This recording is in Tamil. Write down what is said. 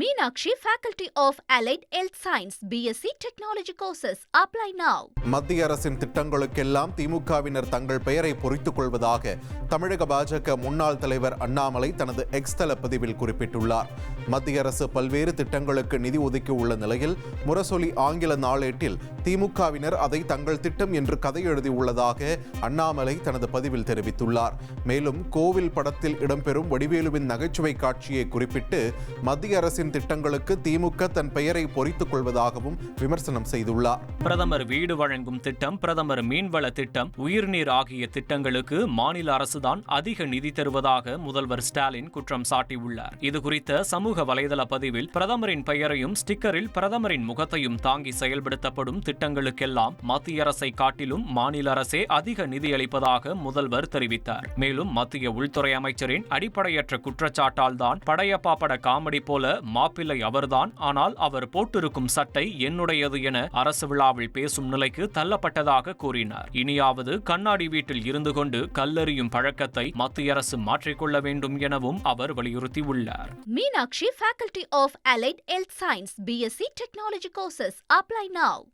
Meenakshi faculty of allied health science BSc technology courses apply now மத்திய அரசின் திட்டங்களுக்கெல்லாம் திமுகவினர் தங்கள் பெயரை பொறித்துக் கொள்வதாக தமிழக பாஜக முன்னாள் தலைவர் அண்ணாமலை தனது எக்ஸ் தள பதிவில் குறிப்பிட்டுள்ளார். மத்திய அரசு பல்வேறு திட்டங்களுக்கு நிதி ஒதுக்கி உள்ள நிலையில் முரசொலி ஆங்கில நாளேட்டில் திமுகவினர் அதை தங்கள் திட்டம் என்று கதை எழுதியுள்ளதாக அண்ணாமலை தனது பதிவில் தெரிவித்துள்ளார். மேலும் கோவில் படத்தில் இடம்பெறும் வடிவேலுவின் நகைச்சுவை காட்சியை குறிப்பிட்டு மத்திய அரசின் திட்டங்களுக்கு திமுக தன் பெயரை பொறித்துக் கொள்வதாகவும் விமர்சனம் செய்துள்ளார். பிரதமர் வீடு வழங்கும் திட்டம் பிரதமர் மீன்வள திட்டம் உயிர்நீர் ஆகிய திட்டங்களுக்கு மாநில அரசுதான் அதிக நிதி தருவதாக முதல்வர் ஸ்டாலின் குற்றம் சாட்டியுள்ளார். இதுகுறித்த சமூக வலைதள பதிவில் பிரதமரின் பெயரையும் ஸ்டிக்கரில் பிரதமரின் முகத்தையும் தாங்கி செயல்படுத்தப்படும் திட்டங்களுக்கெல்லாம் மத்திய அரசை காட்டிலும் மாநில அரசே அதிக நிதியளிப்பதாக முதல்வர் தெரிவித்தார். மேலும் மத்திய உள்துறை அமைச்சரின் அடிப்படையற்ற குற்றச்சாட்டால் தான் படையப்பா பட காமெடி போல மாப்பிள்ளை அவர்தான். ஆனால் அவர் போட்டிருக்கும் சட்டை என்னுடையது என அரசு விழாவில் பேசும் நிலைக்கு தள்ளப்பட்டதாக கூறினார். இனியாவது கண்ணாடி வீட்டில் இருந்து கொண்டு கல்லெறியும் பழக்கத்தை மத்திய அரசு மாற்றிக்கொள்ள வேண்டும் எனவும் அவர் வலியுறுத்தியுள்ளார். Meenakshi Faculty of Allied Health Science, BSc technology courses apply now.